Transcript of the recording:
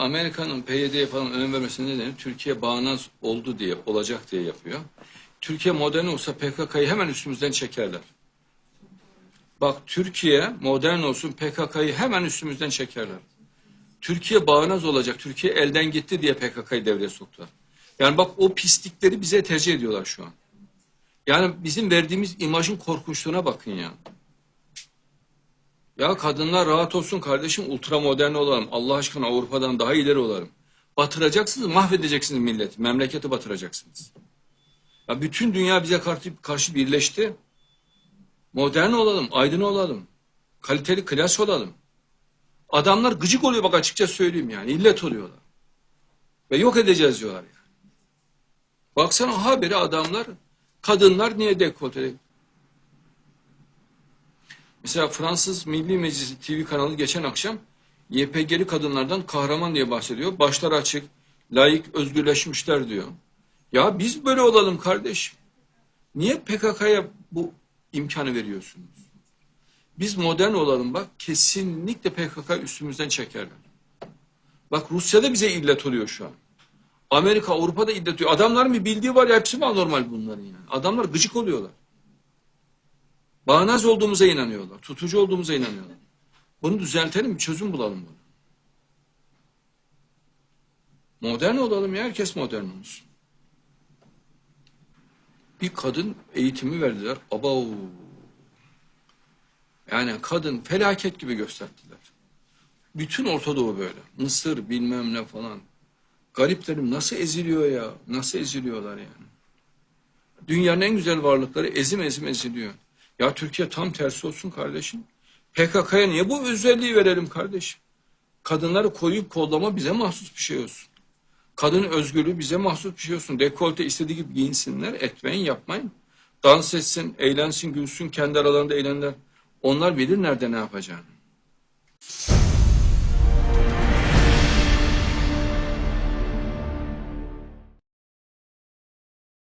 Amerika'nın PYD'ye falan önem vermesinin nedeni Türkiye bağnaz oldu diye, olacak diye yapıyor. Türkiye modern olsa PKK'yı hemen üstümüzden çekerler. Bak Türkiye modern olsun PKK'yı hemen üstümüzden çekerler. Türkiye bağnaz olacak, Türkiye elden gitti diye PKK'yı devreye soktular. Yani bak o pislikleri bize tercih ediyorlar şu an. Yani bizim verdiğimiz imajın korkunçluğuna bakın ya. Ya kadınlar rahat olsun kardeşim ultramodern olalım. Allah aşkına Avrupa'dan daha ileri olalım. Batıracaksınız, mahvedeceksiniz milleti. Memleketi batıracaksınız. Ya bütün dünya bize karşı, karşı birleşti. Modern olalım, aydın olalım. Kaliteli, klas olalım. Adamlar gıcık oluyor bak açıkça söyleyeyim yani. illet oluyorlar. Ve yok edeceğiz diyorlar yani. Baksana haberi adamlar, kadınlar niye dekolte? Mesela Fransız Milli Meclisi TV kanalı geçen akşam YPG'li kadınlardan kahraman diye bahsediyor. Başlar açık, layık, özgürleşmişler diyor. Ya biz böyle olalım kardeşim. Niye PKK'ya bu imkanı veriyorsunuz? Biz modern olalım bak kesinlikle PKK üstümüzden çekerler. Bak Rusya'da bize illet oluyor şu an. Amerika, Avrupa'da illet oluyor. Adamların bir bildiği var ya hepsi mi anormal bunların yani. Adamlar gıcık oluyorlar. Bağnaz olduğumuza inanıyorlar. Tutucu olduğumuza inanıyorlar. Bunu düzeltelim, çözüm bulalım bunu. Modern olalım ya, herkes modern olsun. Bir kadın eğitimi verdiler. Aba Yani kadın felaket gibi gösterdiler. Bütün Orta Doğu böyle. Mısır bilmem ne falan. Gariplerim nasıl eziliyor ya? Nasıl eziliyorlar yani? Dünyanın en güzel varlıkları ezim ezim eziliyor. Ya Türkiye tam tersi olsun kardeşim. PKK'ya niye bu özelliği verelim kardeşim? Kadınları koyup kollama bize mahsus bir şey olsun. Kadın özgürlüğü bize mahsus bir şey olsun. Dekolte istediği gibi giyinsinler, etmeyin, yapmayın. Dans etsin, eğlensin, gülsün, kendi aralarında eğlenler. Onlar bilir nerede ne yapacağını.